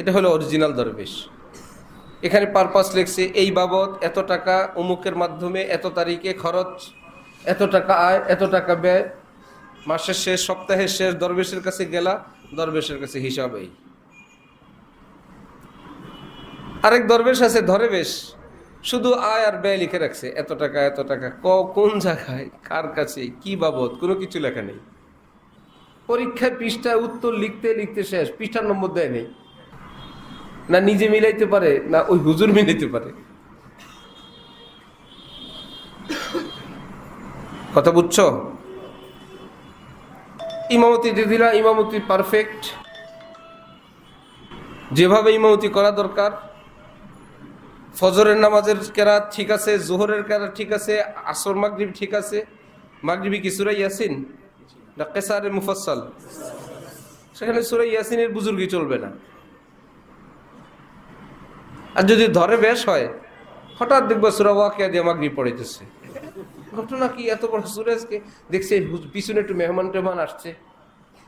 এটা হলো অরিজিনাল দরবেশ। এখানে পারপাস লেখছে, এই বাবদ এত টাকা অমুকের মাধ্যমে, এত তারিখে খরচ, এত টাকা আয়, এত টাকা ব্যয়। মাসের শেষ, সপ্তাহের শেষ, দরবেশের কাছে গেলা, দরবেশের কাছে হিসাব এই। আরেক দরবেশ আছে ধরেবেশ, শুধু আয় আর ব্যয় লিখে রাখছে, এত টাকা এত টাকা, ক, কোন জায়গায়, কার কাছে, কি বাবদ, কোনো কিছু লেখা নেই। পরীক্ষায় পৃষ্ঠায় উত্তর লিখতে লিখতে শেষ, পৃষ্ঠার নম্বর দেয় নেই। না নিজে মিলাইতে পারে, না ওই হুজুর মিলাইতে পারে। কথা বুঝছ? ইমামতি দিদিরা ইমামতি পারফেক্ট যেভাবে ইমামতি করা দরকার, ফজরের নামাজের কেরাত ঠিক আছে, জোহরের কেরাত ঠিক আছে, আসর, মাগরিব ঠিক আছে। মাগরিবি কি সুরাই ইয়াসিন? না কেসারে মুফাসসাল। সেখানে সুরাই ইয়াসিনের বুজুর্গি চলবে না। আর যদি ধরে বেশ হয়, হঠাৎ দেখব সুরা ওয়াকিয়া দিয়ে মাগরিব পড়াইতেছে। ঘটনা কি? এত বড় সুরেশকে দেখছে পিছনে একটু মেহমান টেহমান আসছে,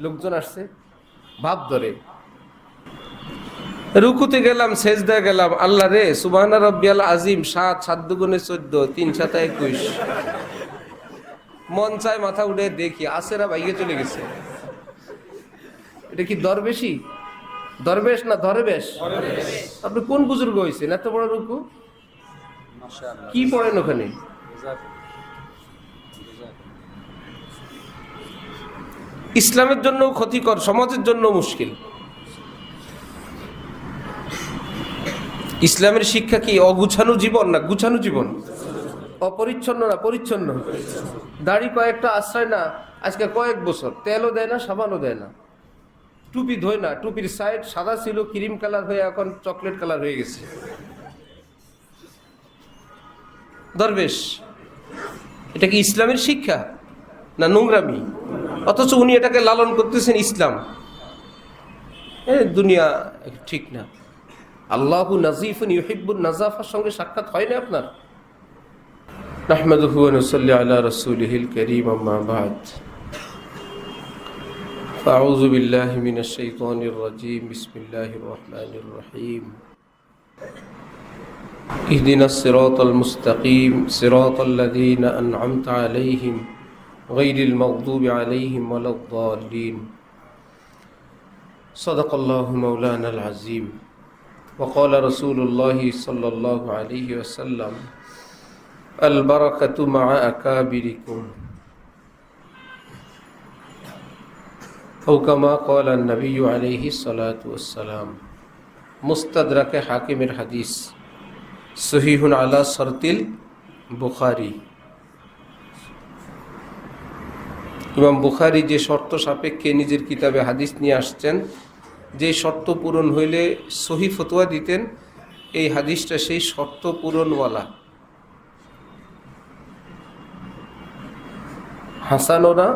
লোকজন আসছে, ভাব ধরে। রুকুতে গেলাম সেজদা গেলাম, আল্লাহ রে, সুবাহানা রব্বিয়াল আজিম, সাত সাত দুগুণে চোদ্দ, তিন সাতা একুশ। মন চায় মাথা উঠে দেখি আসেরা ভাইয়ে চলে গেছে। এটা কি দরবেশি দরবেশ না দরবেশ আপনি কোন বুজুর্গ হয়েছেন এত বড় রুকু? কি পড়েন ওখানে? ইসলামের জন্য ক্ষতিকর সমাজের জন্য মুশকিল। ইসলামের শিক্ষা কি অগুছানো জীবন না গুছানো জীবন? অপরিচ্ছন্ন না পরিচ্ছন্ন? দাড়ি কয়েকটা আশ্রয় না আজকে কয়েক বছর। তেলও দেয় না সাবানও দেয় না। টুপি ধোয় না, টুপির সাইড সাদা ছিল ক্রিম কালার হয়ে এখন চকলেট কালার হয়ে গেছে। দরবেশ, এটা কি ইসলামের শিক্ষা না নোংরামি? অথচ উনি এটাকে লালন করতেছেন ইসলাম। দুনিয়া ঠিক না। আল্লাহ নাজিফুন ইউহিবুল নাজাফার সঙ্গে সাক্ষাৎ হয় না আপনার? নাহমাদুহু আলা রসুল হিল করিম, আম্মা بعد فأعوذ بالله من الشيطان الرجيم. بسم الله الرحمن الرحيم. اهدنا الصراط المستقيم. صراط الذين أنعمت عليهم غير المغضوب عليهم ولا الضالين. صدق الله مولانا العظيم. وقال رسول الله صلى الله عليه وسلم البركة مع أكابركم. ফৌকামা কল নবী আলহি সালাম মুস্তাদরাকে হাকিমের হাদিস। সহিহুন আলা সরতিল বুখারি। এবং বুখারি যে শর্ত সাপেক্ষে নিজের কিতাবে হাদিস নিয়ে আসছেন, যে শর্ত পূরণ হইলে সহি ফতোয়া দিতেন, এই হাদিসটা সেই শর্ত পূরণওয়ালা। হাসানো না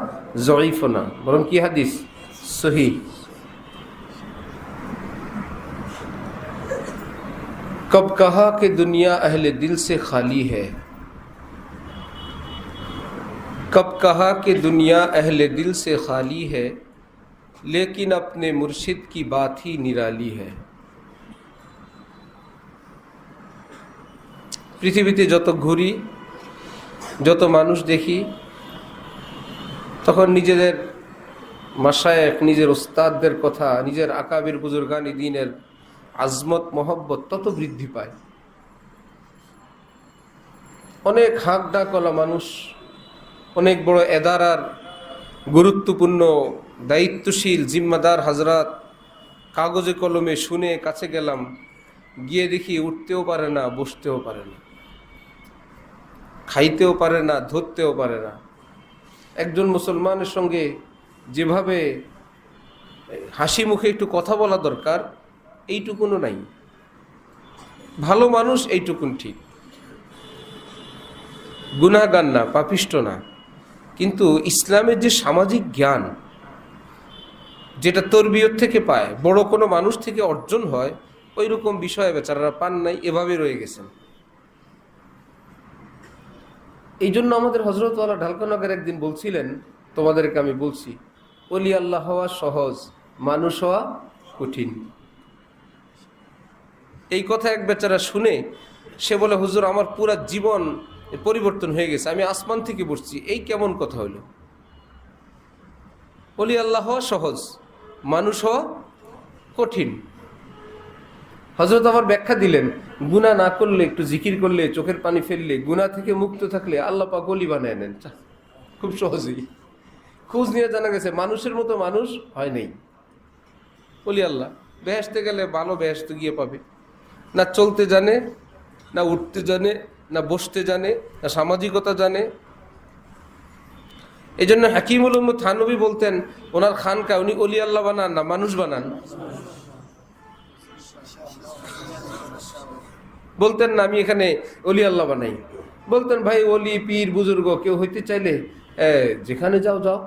জয়ীফ না বরং কি হাদিস? সহি कब कहा कि दुनिया अहले दिल से खाली है कब कहा कि दुनिया अहले दिल से खाली है लेकिन अपने मुर्शिद की बात ही निराली है পৃথিবীতে যত ঘুরি যত মানুষ দেখি তখন নিজেদের মাসায়েক নিজের ওস্তাদদের কথা, নিজের আকাবির বুজুর্গানি দিনের আজমত, মহব্বত তত বৃদ্ধি পায়। অনেক হাঁক ডাকলা মানুষ, অনেক বড় এদারার গুরুত্বপূর্ণ, দায়িত্বশীল, জিম্মাদার হাজরাত কাগজে কলমে শুনে কাছে গেলাম, গিয়ে দেখি উঠতেও পারে না, বসতেও পারে না, খাইতেও পারে না, ধরতেও পারে না। একজন মুসলমানের সঙ্গে যেভাবে, হাসি মুখে একটু কথা বলা দরকার, এইটুকুনও নাই। ভালো মানুষ এইটুকুন ঠিক। গুণাগান না, পাপিষ্ট না। কিন্তু ইসলামের যে সামাজিক জ্ঞান, যেটা তরবিয়ত থেকে পায়, বড় কোনো মানুষ থেকে অর্জন হয় ওই রকম বিষয়ে বেচারারা পান নাই, এভাবে রয়ে গেছেন। এই জন্য আমাদের হজরতওয়ালা ঢালকানগর একদিন বলছিলেন, তোমাদেরকে আমি বলছি অলি আল্লাহ হওয়া সহজ, মানুষ হওয়া কঠিন। এই কথা এক বেচারা শুনে, সে বলে, হুজুর, আমার পুরা জীবন পরিবর্তন হয়ে গেছে, আমি আসমান থেকে বসছি, এই কেমন কথা হলো? অলি আল্লাহ হওয়া সহজ, মানুষ হওয়া কঠিন। হজরত আবার ব্যাখ্যা দিলেন গুণা না করলে, একটু জিকির করলে, চোখের পানি ফেললে গুণা থেকে মুক্ত থাকলে আল্লাহ পাক গলি বানায় নেন। খুব সহজেই। খোঁজ নিয়ে জানা গেছে, মানুষের মতো মানুষ হয় নেই। বলি আল্লাহ বেহেসতে গেলে ভালো বেহেস্তে গিয়ে পাবে। না চলতে জানে, না উঠতে জানে, না বসতে জানে, না সামাজিকতা জানে। এই জন্য হাকিমুল থানবী বলতেন, ওনার খানকা উনি অলি আল্লাহ বানান না মানুষ বানান? বলতেন, না, আমি এখানে অলি আল্লাহ বানাই। বলতেন, ভাই, অলি, পীর, বুজুর্গ কেউ হইতে চাইলে যেখানে যাও যাও।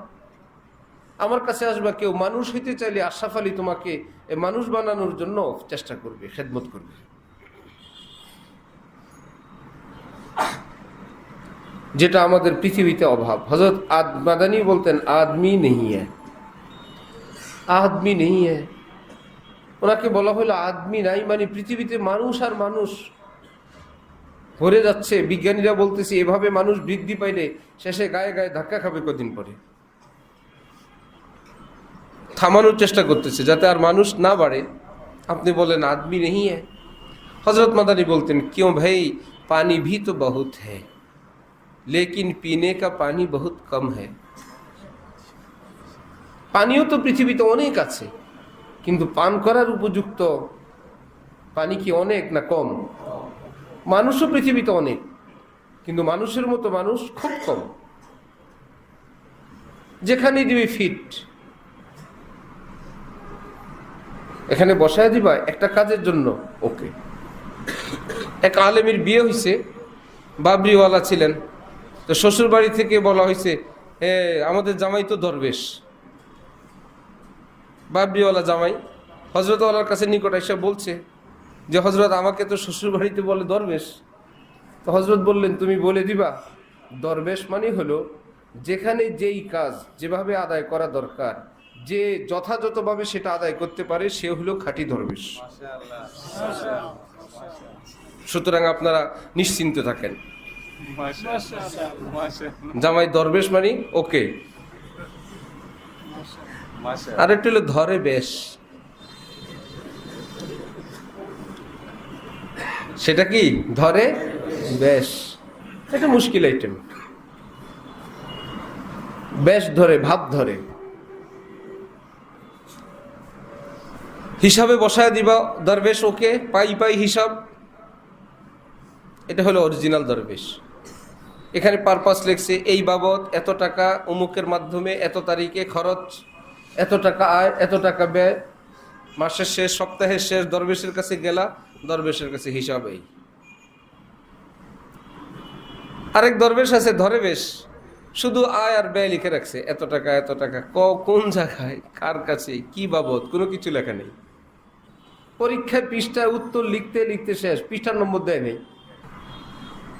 আমার কাছে আসবা কেউ। মানুষ হইতে চাইলে আশরাফ আলী তোমাকে মানুষ বানানোর জন্য চেষ্টা করবে, খেদমত করবে। যেটা আমাদের পৃথিবীতে অভাব। হজরত আদ মাদানি বলতেন, আদমি নেই আদমি নেই ওনাকে বলা হলো আদমি নাই। মানে পৃথিবীতে মানুষ আর মানুষ ভরে যাচ্ছে। বিজ্ঞানীরা বলতেছে, এভাবে মানুষ বৃদ্ধি পাইলে শেষে গায়ে গায়ে ধাক্কা খাবে কদিন পরে। থামানোর চেষ্টা করতেছে, যাতে আর মানুষ না বাড়ে। আপনি বলেন, আদমি নেই হ্যাঁ হজরত মাদানি বলতেন, কেউ ভাই, পানি ভি তো বহুত হ্যাঁ লেকিন পিনে কা পানি বহুত কম হ্যাঁ পানিও তো পৃথিবীতে অনেক আছে, কিন্তু পান করার উপযুক্ত পানি কি অনেক না কম? মানুষও পৃথিবীতে অনেক, কিন্তু মানুষের মতো মানুষ খুব কম। যেখানে দিবি ফিট এখানে বসায় দিবা একটা কাজের জন্য, ওকে। এক আলেমের বিয়ে হয়েছে বাবরিওয়ালা ছিলেন। তো শ্বশুর বাড়ি থেকে বলা হয়েছে আমাদের জামাই তো দরবেশ। বাবরিওয়ালা জামাই হজরতওয়ালার কাছে নিকট এসে বলছে যে হজরত আমাকে তো শ্বশুর বাড়িতে বলে দরবেশ, তো হজরত বললেন, তুমি বলে দিবা? দরবেশ মানে হলো, যেখানে যেই কাজ যেভাবে আদায় করা দরকার, যে যথাযথভাবে সেটা আদায় করতে পারে, সে হলো খাঁটি দরবেশ। সুতরাং আপনারা নিশ্চিন্ত থাকেন। জামাই দরবেশ মানে ওকে। আর একটু হলো ধরে বেশ। সেটা কি? ধরে, বেশ। এটা মুশকিল আইটেম বেশ ধরে, ভাব ধরে। হিসাবে বসায় দিবা, দরবেশ, ওকে। পাই পাই, হিসাব। এটা হলো অরিজিনাল দরবেশ। এখানে পারপাস লেখছে, এই বাবদ এত টাকা অমুকের মাধ্যমে, এত তারিখে খরচ, এত টাকা আয়, এত টাকা ব্যয়। মাসের শেষ, সপ্তাহের শেষ দরবেশের কাছে গেলা। দরবেশের কাছে হিসাব এই। আরেক দরবেশ আছে, ধরে বেশ, শুধু আয় আর ব্যয় লিখে রাখছে। এত টাকা এত টাকা, ক, কোন জায়গায়, কার কাছে, কি বাবদ, কোনো কিছু লেখা নেই। পরীক্ষায় পৃষ্ঠায় উত্তর লিখতে লিখতে শেষ, পৃষ্ঠার নম্বর দেয় নেই।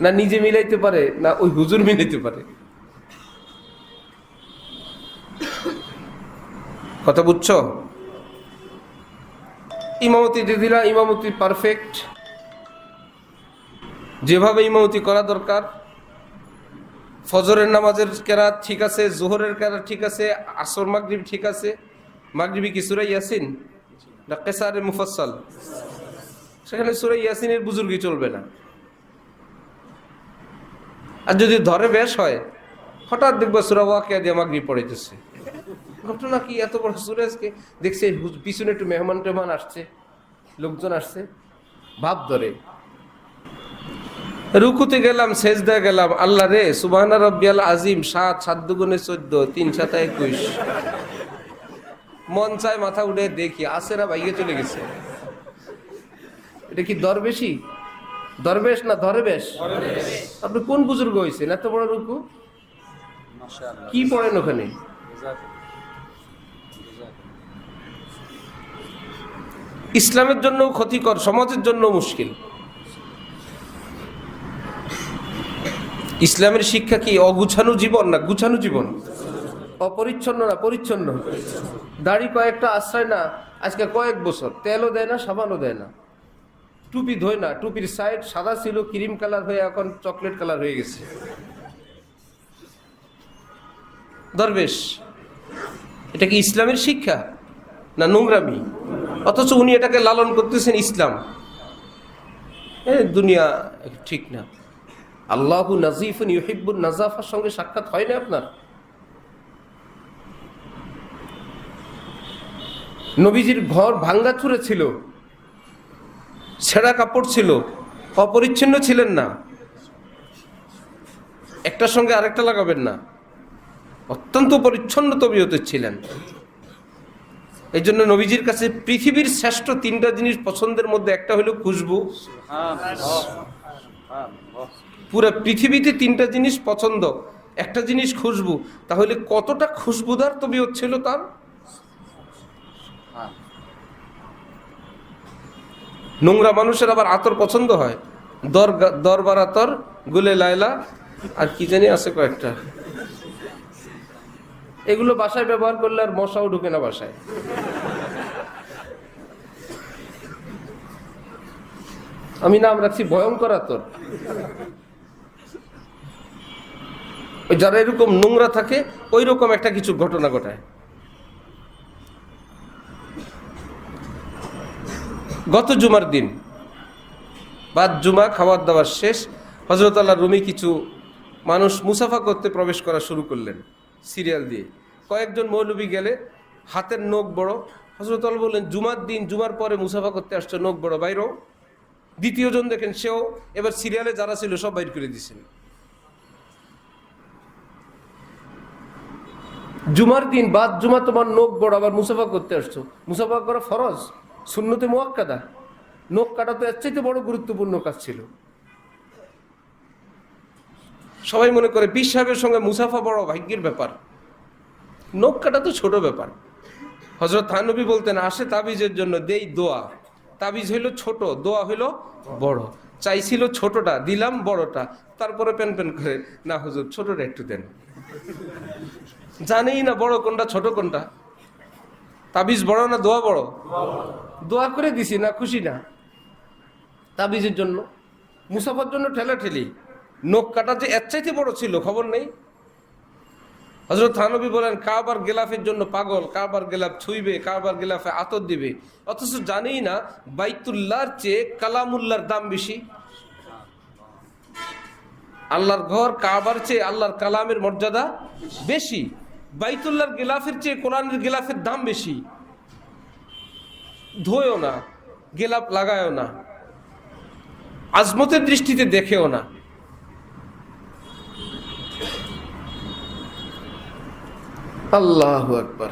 না নিজে মিলাইতে পারে, না ওই হুজুর মিলাইতে পারে। কথা বুঝছ? ইমামতি দিদিরা ইমামতি পারফেক্ট যেভাবে ইমামতি করা দরকার। ফজরের নামাজের কেরাত ঠিক আছে, জোহরের কেরাত ঠিক আছে, আসর, মাগরিব ঠিক আছে। মাগরিবি কি সুরাই ইয়াসিন? না কেসারে মুফাসসাল? সেখানে সুরাই ইয়াসিনের বুজুর্গি চলবে না। আর যদি ধরে বেশ হয়, হঠাৎ দেখব সুরা ওয়াকিয়া দিয়ে মাগরিব পড়াইতেছে। ঘটনা কি? এত বড় সুরেশকে দেখছে পিছনে একটু মেহমান টেহমান আসছে লোকজন আসছে ভাব ধরে। রুকুতে গেলাম সেজদা গেলাম আল্লাহ রে সুবহানা রব্বিয়াল আজিম সাত সাত দুগুণে চোদ্দ তিন সাত একুশ। মন চায় মাথা উঠে দেখি আসে না ভাইয়ে চলে গেছে। এটা কি দরবেশি? দরবেশ না দরবেশ আপনি কোন বুজুর্গ হয়েছেন এত বড় রুকু? কি পড়েন ওখানে? ইসলামের জন্য ক্ষতিকর, সমাজের জন্য মুশকিল। ইসলামের শিক্ষা কি অগুছানো জীবন না গুছানো জীবন? অপরিচ্ছন্ন না পরিচ্ছন্ন? দাড়ি কয়েকটা আশ্রয় না, আজকে কয়েক বছর। তেলও দেয় না, সাবানও দেয় না। টুপি ধোয় না, টুপির সাইড সাদা ছিল, ক্রিম কালার হয়ে এখন চকলেট কালার হয়ে গেছে। দরবেশ, এটা কি ইসলামের শিক্ষা? না নোংরামি? অথচ উনি এটাকে লালন করতেছেন ইসলাম। দুনিয়া ঠিক না। আল্লাহু নাজিফুন ইউহিব্বুন নাজাফার সঙ্গে সাক্ষাৎ হয় না আপনার? নবীজির ঘর ভাঙ্গা চুরে ছিল। ছেঁড়া কাপড় ছিল। অপরিচ্ছন্ন ছিলেন না। একটার সঙ্গে আরেকটা লাগাবেন না। অত্যন্ত পরিচ্ছন্ন তবিয়তের ছিলেন। এই জন্য নবীজির কাছে পৃথিবীর শ্রেষ্ঠ তিনটা জিনিস পছন্দের মধ্যে একটা হলো খুশবু। পুরো পৃথিবীতে তিনটা জিনিস পছন্দ। একটা জিনিস খুশবু। তাহলে কতটা খুশবুদার তবিয়ত ছিল তার? নোংরা মানুষের আবার আতর পছন্দ হয়। দর দরবার আতর, গুলে লাইলা আর কি জানি আছে কয়েকটা। এগুলো বাসায় ব্যবহার করলে আর মশাও ঢুকে না বাসায়। আমি নাম রাখছি ভয়ঙ্কর আতর। যারা এরকম নোংরা থাকে ওই রকম একটা কিছু ঘটনা ঘটায়। গত জুমার দিন, বাদ জুমা খাবার দাবার শেষ হজরত আল্লাহ রুমি কিছু মানুষ মুসাফা করতে প্রবেশ করা শুরু করলেন। সিরিয়াল দিয়ে। কয়েকজন মৌলবী গেলে হাতের নখ বড়। হজরত আল্লাহ বললেন, জুমার দিন, জুমার পরে মুসাফা করতে আসছে নখ বড় বাইরেও দ্বিতীয় জন দেখেন, সেও এবার সিরিয়ালে যারা ছিল সব বাইর করে দিছেন জুমার দিন বাদ, জুমা তোমার নখ বড়, আবার মুসাফা করতে আসছো। মুসাফা করা ফরজ শূন্যতে মোয়াক্কাদা। নখ কাটা তো এর চাইতে বড় গুরুত্বপূর্ণ কাজ ছিল। সবাই মনে করে বিশ সাহেবের সঙ্গে মুসাফা বড় ভাগ্যের ব্যাপার। নখ কাটা তো ছোট ব্যাপার। হজরত থানবী বলতেন, আসে তাবিজের জন্য, দেই দোয়া। তাবিজ হইল ছোট, দোয়া হইল বড়। চাইছিল ছোটটা, দিলাম বড়টা। তারপরে প্যান প্যান করে, না হুজুর, ছোটটা একটু দেন। জানেই না বড় কোনটা, ছোট কোনটা। তাবিজ বড় না দোয়া বড়? দোয়া করে দিছি, না খুশি না। তাবিজের জন্য, মুসাফার জন্য ঠেলা ঠেলি নখ কাটা যে এর চাইতে বড় ছিল, খবর নেই? হজরত থানবী বলেন, কাবার গেলাফের জন্য পাগল, কাবার গেলাফ ছুইবে, কাবার গেলাফে আতর দিবে। অথচ জানেই না, বাইতুল্লাহর চেয়ে কালামুল্লার দাম বেশি। আল্লাহর ঘর কাবার চেয়ে আল্লাহর কালামের মর্যাদা বেশি। বাইতুল্লাহর গেলাফের চেয়ে কোরআনের গেলাফের দাম বেশি। ধোয়ও না গেলাপ লাগায়ও না। আজমতের দৃষ্টিতে দেখেও না। আল্লাহ একবার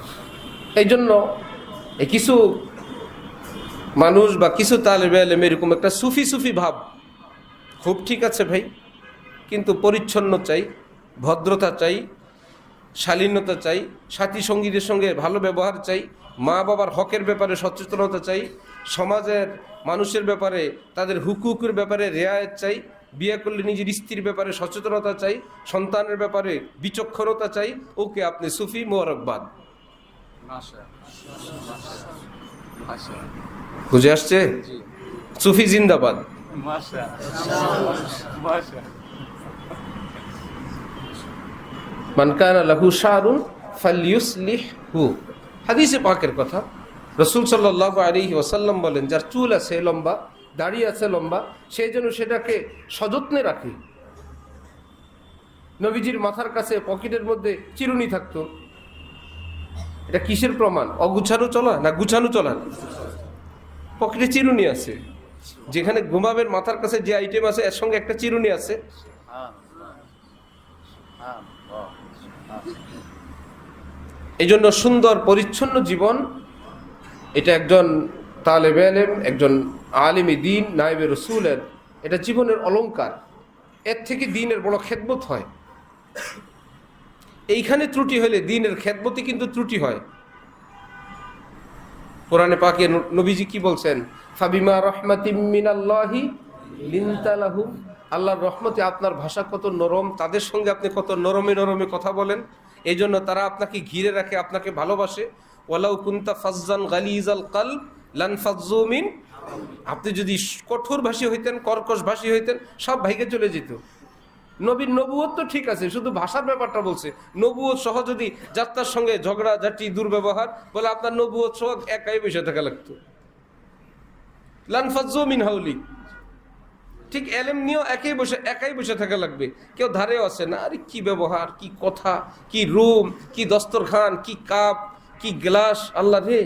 এই জন্য কিছু মানুষ বা কিছু তালেবে এরকম একটা সুফি সুফি ভাব, খুব ঠিক আছে ভাই, কিন্তু পরিচ্ছন্ন চাই, ভদ্রতা চাই, শালীনতা চাই, সাথী সঙ্গীদের সঙ্গে ভালো ব্যবহার চাই, মা বাবার হকের ব্যাপারে সচেতনতা চাই, সমাজের মানুষের ব্যাপারে, তাদের হুকুকের ব্যাপারে রেয়ায়ত চাই বিয়ে করলে নিজের স্ত্রীর ব্যাপারে সচেতনতা চাই, সন্তানের ব্যাপারে বিচক্ষণতা চাই। ওকে আপনি সুফি মোয়ারকবাদ বুঝে আসছে? সুফি জিন্দাবাদ। মানকানা লাহু শাহরুন ফালিউসলিহ। হু হাদিসে পাকের কথা। রসুল সাল্লাহ আলী ওসাল্লাম বলেন, যার চুল আছে লম্বা দাড়ি আছে লম্বা, সেই জন্য সেটাকে সযত্নে রাখে। নবীজির মাথার কাছে, পকেটের মধ্যে চিরুনি থাকতো। এটা কিসের প্রমাণ? অগুছানো চলা? না, গুছানো চলা? পকেটে চিরুনি আছে। যেখানে ঘুমাবের মাথার কাছে যে আইটেম আছে, এর সঙ্গে একটা চিরুনি আছে। এই জন্য সুন্দর, পরিচ্ছন্ন জীবন, এটা একজন তালেব আলেম, একজন আলিমি দিন নাইবে রসুলের, এটা জীবনের অলঙ্কার এর থেকে দিনের বড় খেদমত হয়। এইখানে ত্রুটি হলে দিনের খেদমতি কিন্তু ত্রুটি হয়। কোরআনে পাকে নবীজি কি বলছেন? ফাবিমা লিনতালাহু আল্লাহর রহমতে আপনার ভাষা কত নরম, তাদের সঙ্গে আপনি কত নরমে নরমে কথা বলেন। এই জন্য তারা আপনাকে ঘিরে রাখে, আপনাকে ভালোবাসে। ওয়ালাউ কুন্তা ফাজ্জান গালিজাল কাল লান ফাজ্জুমিন আপনি যদি কঠোর ভাষী হইতেন কর্কশ ভাষী হইতেন, সব ভাইকে চলে যেত। নবীর নবুয়ত তো ঠিক আছে, শুধু ভাষার ব্যাপারটা বলছে। নবুয়ত সহ যদি যাত্রার সঙ্গে ঝগড়া ঝাঁটি দুর্ব্যবহার, বলে আপনার নবুয়ত সহ একাই বসে থাকা লাগতো। লানফাজ্জু মিন হাউলি, ঠিক এলেম নিয়েও একাই বসে একাই বসে থাকা লাগবে। কেউ ধারেও আছে না, আরে কি ব্যবহার, কি কথা, কি রুম, কি দস্তরখান, কি কাপ, কি গ্লাস, আল্লাহ রে।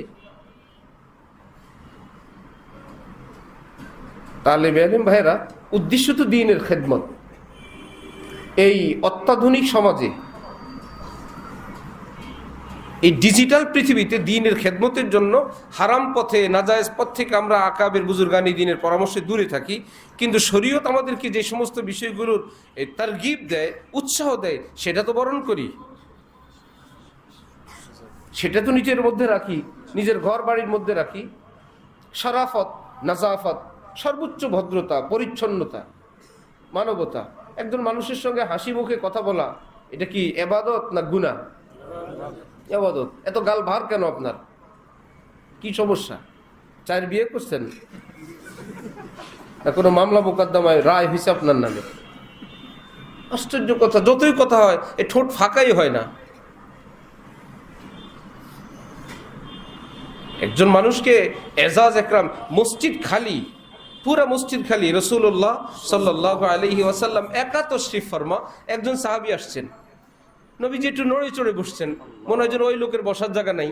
তালেব এলেম ভাইরা উদ্দেশ্য তো দিনের খেদমত। এই অত্যাধুনিক সমাজে, এই ডিজিটাল পৃথিবীতে দিনের খেদমতের জন্য হারাম পথে, নাজায়েজ পথ থেকে আমরা আকাবের বুজুর্গানি দিনের পরামর্শে দূরে থাকি। কিন্তু শরীয়ত আমাদেরকে যে সমস্ত বিষয়গুলোর তার গিফট দেয়, উৎসাহ দেয়, সেটা তো বরণ করি। সেটা তো নিজের মধ্যে রাখি, নিজের ঘর বাড়ির মধ্যে রাখি। সারাফত নাজাফত সর্বোচ্চ ভদ্রতা, পরিচ্ছন্নতা, মানবতা। একজন মানুষের সঙ্গে হাসি মুখে কথা বলা, এটা কি এবাদত না গুনাহ? এবাদত। এত গাল ভার কেন আপনার? কি সমস্যা? চার বিয়ে করছেন? না, কোনো মামলা মোকদ্দমায় রায় হয়েছে আপনার নামে? আশ্চর্য কথা, যতই কথা হয়, এ ঠোঁট ফাঁকাই হয় না। একজন মানুষকে এজাজ একরাম, মসজিদ খালি পুরা মসজিদ খালি রসুল্লাহ সাল্লাহ আলহি ওয়াসাল্লাম একা তশরিফ ফরমা। একজন সাহাবি আসছেন। নবীজি একটু নড়ে চড়ে বসছেন। মনে হয় যেন ওই লোকের বসার জায়গা নাই।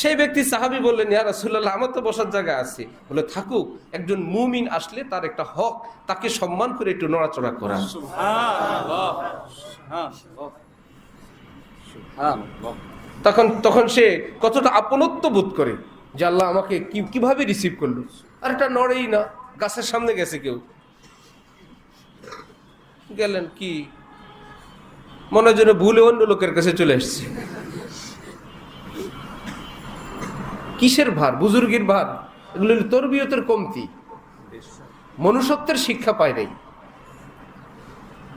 সেই ব্যক্তি সাহাবি বললেন, ইয়া রাসূলুল্লাহ, আমার তো বসার জায়গা আছে। বলে, থাকুক, একজন মুমিন আসলে তার একটা হক, তাকে সম্মান করে একটু নড়াচড়া করা। তখন তখন সে কতটা আপনত্ব বোধ করে যে আল্লাহ আমাকে কীভাবে রিসিভ করল। আর এটা নড়েই না, গাছের সামনে গেছে কেউ। গেলেন কি? মনে হয় ভুলে অন্য লোকের কাছে চলে এসছে। কিসের ভার? বুজুর্গের ভার? এগুলো তরবিয়তের কমতি। মনুষ্যত্বের শিক্ষা পায় নাই।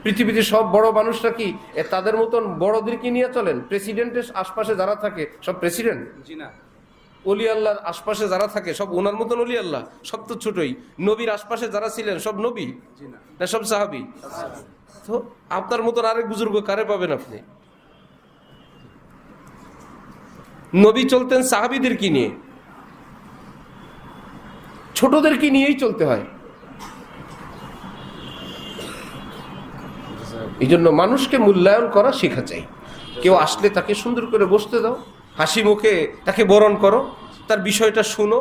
পৃথিবীতে সব বড় মানুষরা কি তাদের মতন বড়দেরকে নিয়ে চলেন? প্রেসিডেন্টের আশপাশে যারা থাকে, সব প্রেসিডেন্ট জি না। অলি আল্লাহর আশপাশে যারা থাকে সব ওনার মতন অলি আল্লাহ সব তো ছোটই। নবীর আশপাশে যারা ছিলেন সব নবী? না। সব সাহাবি? তো আপনার মতন আরেক বুজুর্গ কারে পাবেন আপনি? নবী চলতেন সাহাবিদেরকে নিয়ে? ছোটদেরকে নিয়েই চলতে হয়? এই জন্য মানুষকে মূল্যায়ন করা শেখা চাই। কেউ আসলে তাকে সুন্দর করে বসতে দাও। হাসি মুখে তাকে বরণ করো, তার বিষয়টা শুনো,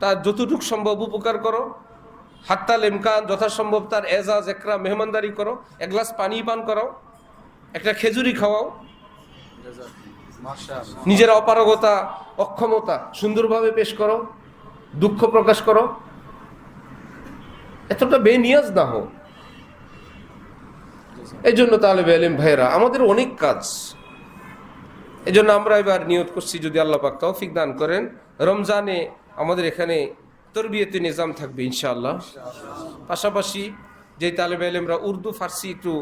তার যতটুক সম্ভব উপকার করো, হাত্তাল ইমকান যথাসম্ভব তার এজাজ একরা মেহমানদারি করো, এক গ্লাস পানি পান করাও একটা খেজুরি খাওয়াও। নিজের অপারগতা, অক্ষমতা সুন্দরভাবে পেশ করো, দুঃখ প্রকাশ করো। এতটা বেনিয়াজ না হোক। এই জন্য তাহলে বেলিম ভাইরা আমাদের অনেক কাজ এই জন্য আমরা এবার নিয়ত করছি, যদি আল্লাহ পাক তৌফিক দান করেন, রমজানে আমাদের এখানে তরবিয়তে নিজাম থাকবে, ইনশাআল্লাহ। পাশাপাশি যে তালেব এলেমরা উর্দু, ফার্সি একটু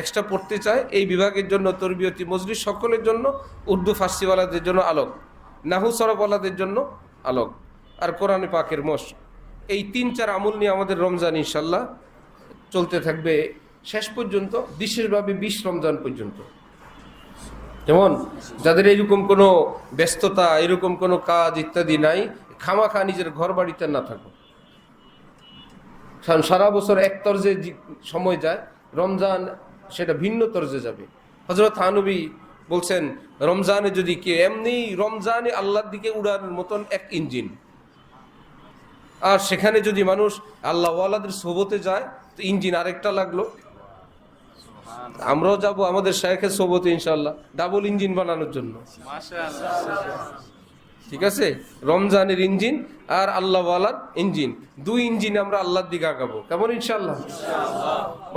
এক্সট্রা পড়তে চায়, এই বিভাগের জন্য তরবিয়তি মজলিস সকলের জন্য, উর্দু ফার্সিওয়ালাদের জন্য আলোক, নাহু সরবওয়ালাদের জন্য আলোক, আর কোরআনে পাকের মশ। এই তিন, চার আমল নিয়ে আমাদের রমজান ইনশাল্লাহ চলতে থাকবে শেষ পর্যন্ত, বিশেষভাবে বিশ রমজান পর্যন্ত। যেমন যাদের এরকম কোনো ব্যস্ততা, এরকম কোনো কাজ ইত্যাদি নাই, খামাখা নিজের ঘর বাড়িতে না থাকো কারণ সারা বছর এক তর্জে সময় যায়, রমজান সেটা ভিন্ন তর্জে যাবে। হজরত হানবী বলছেন, রমজানে যদি কে এমনি রমজানে আল্লাহর দিকে উড়ানোর মতন এক ইঞ্জিন, আর সেখানে যদি মানুষ আল্লাহ ওয়ালাদের সোবতে যায়, তো ইঞ্জিন আরেকটা লাগল। আমরাও যাব, আমাদের শেখের সোবতে ইনশাল্লাহ ডাবল ইঞ্জিন বানানোর জন্য। ঠিক আছে? রমজানের ইঞ্জিন আর আল্লাহওয়ালার ইঞ্জিন দুই ইঞ্জিন আমরা আল্লাহর দিকে আগাবো। কেমন ইনশাল্লাহ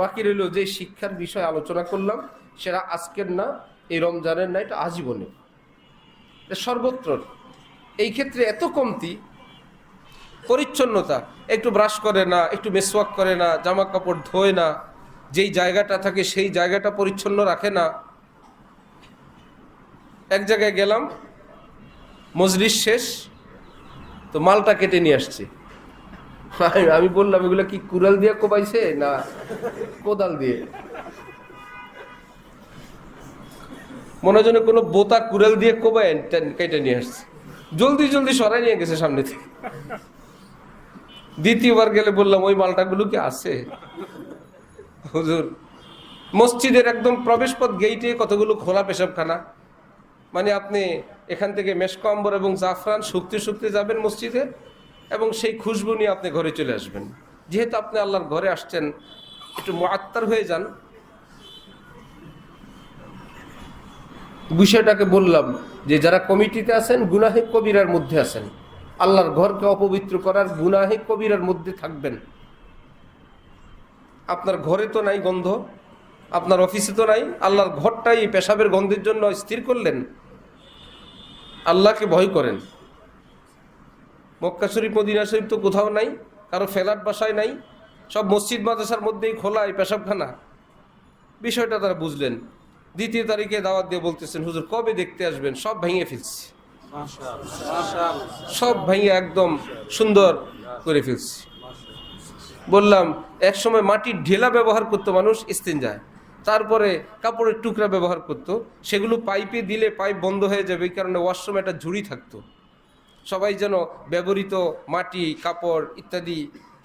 বাকি রইল যে শিক্ষার বিষয় আলোচনা করলাম, সেটা আজকের না, এই রমজানের না, এটা আজীবনে। সর্বত্র। এই ক্ষেত্রে এত কমতি, পরিচ্ছন্নতা। একটু ব্রাশ করে না, একটু মেসওয়াক করে না, জামা কাপড় ধোয় না যেই জায়গাটা থাকে সেই জায়গাটা পরিচ্ছন্ন রাখে না। এক জায়গায় গেলাম, মজলিস শেষ, তো মালটা কেটে নিয়ে আসছে। আমি- বললাম, এগুলো কি কুড়াল দিয়ে কোবাইছে না কোদাল দিয়ে? মনে হয় কোনো বোতা কুড়াল দিয়ে কোবায় কেটে নিয়ে আসছে। জলদি জলদি সরাই নিয়ে গেছে সামনে থেকে। দ্বিতীয়বার গেলে বললাম, ওই মালটাগুলো কি আছে? হুজুর, মসজিদের একদম প্রবেশপথ গেইটে কতগুলো খোলা পেশাবখানা? মানে আপনি এখান থেকে মেশকম্বর এবং জাফরান শুকতে শুকতে যাবেন মসজিদে এবং সেই খুশবু নিয়ে আপনি ঘরে চলে আসবেন। যেহেতু আপনি আল্লাহর ঘরে আসছেন, একটু মাত্তার হয়ে যান। বিষয়টাকে বললাম যে যারা কমিটিতে আছেন, গুনাহে কবিরার মধ্যে আছেন, আল্লাহর ঘরকে অপবিত্র করার গুনাহে কবিরার মধ্যে থাকবেন। আপনার ঘরে তো নাই গন্ধ আপনার অফিসে তো নাই আল্লাহর ঘরটাই পেশাবের গন্ধের জন্য স্থির করলেন। আল্লাহকে ভয় করেন। মক্কা শরীফ মদিনা শরীফ তো কোথাও নাই কারও ফেলাট বাসায় নাই সব মসজিদ মাদ্রাসার মধ্যেই খোলা এই পেশাবখানা। বিষয়টা তারা বুঝলেন। দ্বিতীয় তারিখে দাওয়াত দিয়ে বলতেছেন হুজুর কবে দেখতে আসবেন? সব ভেঙে ফেলছি। সব ভেঙে একদম সুন্দর করে ফেলছি। বললাম এক সময় মাটির ঢেলা ব্যবহার করতো মানুষ যায় তারপরে কাপড়ের টুকরা ব্যবহার করতো। সেগুলো পাইপে দিলে পাইপ বন্ধ হয়ে যাবে, এই কারণে ওয়াশরুমে একটা ঝুড়ি থাকতো। সবাই যেন ব্যবহৃত মাটি, কাপড় ইত্যাদি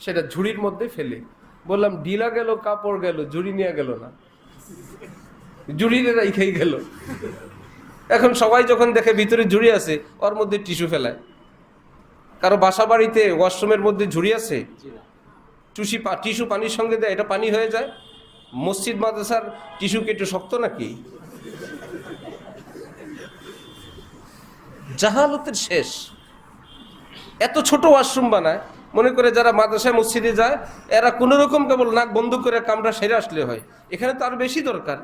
সেটা ঝুড়ির মধ্যে ফেলে। বললাম, ঢিলা গেল, কাপড় গেল, ঝুড়ি নিয়ে গেল না। জুড়িরে রাইখাই গেল। এখন সবাই যখন দেখে ভিতরে ঝুড়ি আছে, ওর মধ্যে টিস্যু ফেলায়। কারও বাসা বাড়িতে ওয়াশরুমের মধ্যে ঝুড়ি আছে? টুসি পা টিস্যু পানির সঙ্গে দেয়, এটা পানি হয়ে যায়? মসজিদ, মাদ্রাসার টিস্যু কি একটু শক্ত নাকি? জাহালতের শেষ। এত ছোট ওয়াশরুম বানায়, মনে করে যারা মাদ্রাসায় মসজিদে যায়, এরা কোনো রকম কেবল নাক বন্ধ করে কামড়া সেরে আসলে হয়। এখানে তো বেশি দরকার।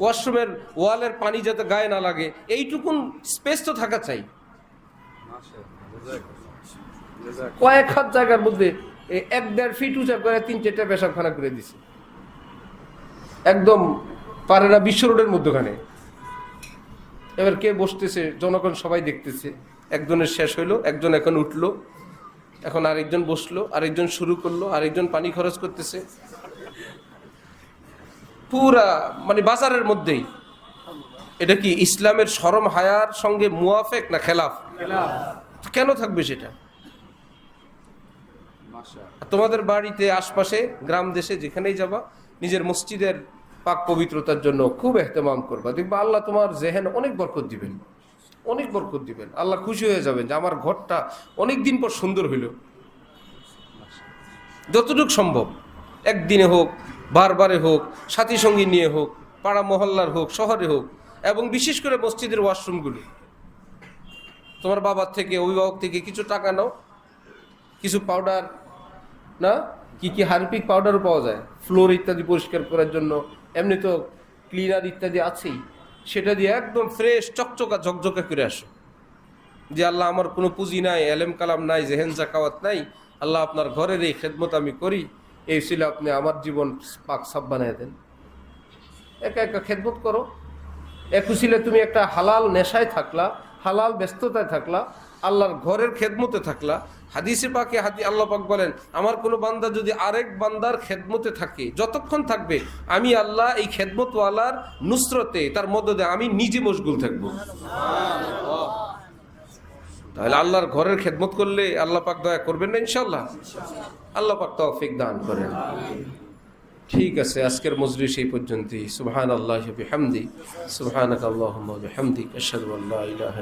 ওয়াশরুমের ওয়ালের পানি যাতে গায়ে না লাগে, এইটুকুন স্পেস তো থাকা চাই। কয়েক হাত জায়গার মধ্যে এক দেড় ফিট উঁচা করে তিন চারটা পেশাবখানা করে দিছে। একদম পারে না বিশ্ব রোডের মধ্যখানে। এবার কে বসতেছে জনগণ সবাই দেখতেছে। একজনের শেষ হইল একজন এখন উঠল। এখন আরেকজন বসল আরেকজন শুরু করল আরেকজন পানি খরচ করতেছে। পুরা মানে বাজারের মধ্যেই। এটা কি ইসলামের সরম হায়ার সঙ্গে মুয়াফেক না খেলাফ। কেন থাকবে সেটা? তোমাদের বাড়িতে আশপাশে গ্রাম দেশে যেখানেই যাবা, নিজের মসজিদের পাক পবিত্রতার জন্য খুব এহতেমাম করবা। দেখবা আল্লাহ তোমার জেহেন অনেক বরকত দিবেন। অনেক বরকত দিবেন। আল্লাহ খুশি হয়ে যাবেন যে আমার ঘরটা অনেক দিন পর সুন্দর হইল। যতটুকু সম্ভব, একদিনে হোক, বারবারে হোক, সাথী সঙ্গী নিয়ে হোক, পাড়া মহল্লার হোক, শহরে হোক, এবং বিশেষ করে মসজিদের ওয়াশরুমগুলি। তোমার বাবার থেকে, অভিভাবক থেকে কিছু টাকা নাও, কিছু পাউডার না? কি কি হারপিক পাউডারও পাওয়া যায়? ফ্লোর ইত্যাদি পরিষ্কার করার জন্য। এমনি তো ক্লিনার ইত্যাদি আছেই। সেটা দিয়ে একদম ফ্রেশ চকচকা, ঝকঝকা করে আসো। যে আল্লাহ আমার কোনো পুঁজি নাই, এলেম কালাম নাই জেহেন জাকাওয়াত নাই, আল্লাহ আপনার ঘরের এই খেদমত আমি করি। এই ছিল আপনি আমার জীবন পাক সাপ বানিয়ে দেন। একা একা খেদমত করো। একুশিলে তুমি একটা হালাল নেশায় থাকলা, হালাল ব্যস্ততায় থাকলা, আল্লাহর ঘরের খেদমতে থাকলা হাদিসে পাকে হাদি আল্লাহ পাক বলেন, আমার কোনো বান্দা যদি আরেক বান্দার খেদমতে থাকে, যতক্ষণ থাকবে, আমি আল্লাহ এই খেদমতওয়ালার নুসরতে, তার মদদে আমি নিজে মশগুল থাকব। তাহলে আল্লাহর ঘরের খেদমত করলে আল্লাহ পাক দয়া করবেন না ইনশাল্লাহ আল্লাহ পাক তৌফিক দান করেন। ঠিক আছে, আজকের মজলিস এই পর্যন্তই। সুবহান আল্লাহ বিহামদি সুবহানাক আল্লাহুম্মা বিহামদিক, আশহাদু আল্লা ইলাহা